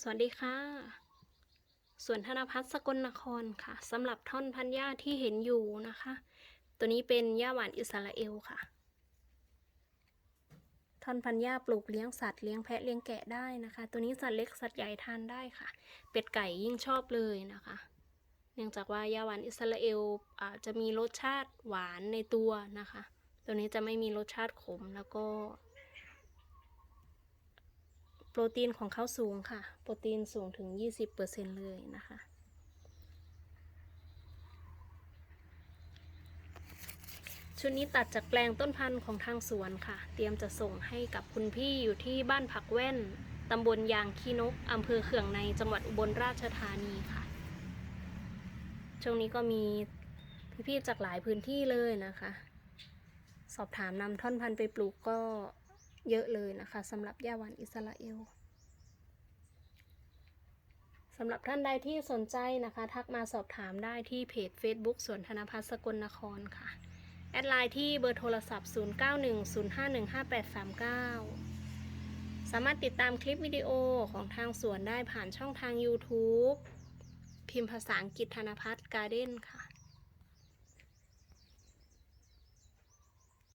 สวัสดีค่ะสวนธนพัฒน์สกลนครค่ะสำหรับท่อนพันหญ้าที่เห็นอยู่นะคะ ตัวนี้เป็นหญ้าหวานอิสราเอลค่ะ ท่อนพันหญ้าปลูกเลี้ยงสัตว์เลี้ยงแพะเลี้ยงแกะได้นะคะ ตัวนี้สัตว์เล็กสัตว์ใหญ่ทานได้ค่ะ เป็ดไก่ยิ่งชอบเลยนะคะ เนื่องจากว่าหญ้าหวานอิสราเอลอจะมีรสชาติหวานในตัวนะคะ ตัวนี้จะไม่มีรสชาติขมแล้วก็ โปรตีนของเขาสูงค่ะ โปรตีนสูงถึง 20%เลยนะคะ ชุดนี้ตัดจากแปลงต้นพันธุ์ของทางสวนค่ะ เตรียมจะส่งให้กับคุณพี่อยู่ที่บ้านผักแว่น ตำบลยางขี้นก อำเภอเขื่องในจังหวัดอุบลราชธานีค่ะ ช่วงนี้ก็มีพี่ๆจากหลายพื้นที่เลยนะคะ สอบถามนำท่อนพันธุ์ไปปลูกก็ เยอะเลยนะคะสำหรับยาหวานอิสราเอลสำหรับท่านใดที่สนใจนะคะ ทักมาสอบถามได้ที่เพจ Facebook สวนธนพัฒน์สกลนครค่ะ แอดไลน์ที่เบอร์โทรศัพท์ 0910515839 สามารถติดตามคลิปวิดีโอของทางสวนได้ผ่านช่องทาง YouTube พิมพ์ภาษาอังกฤษธนพัฒน์การ์เด้นค่ะ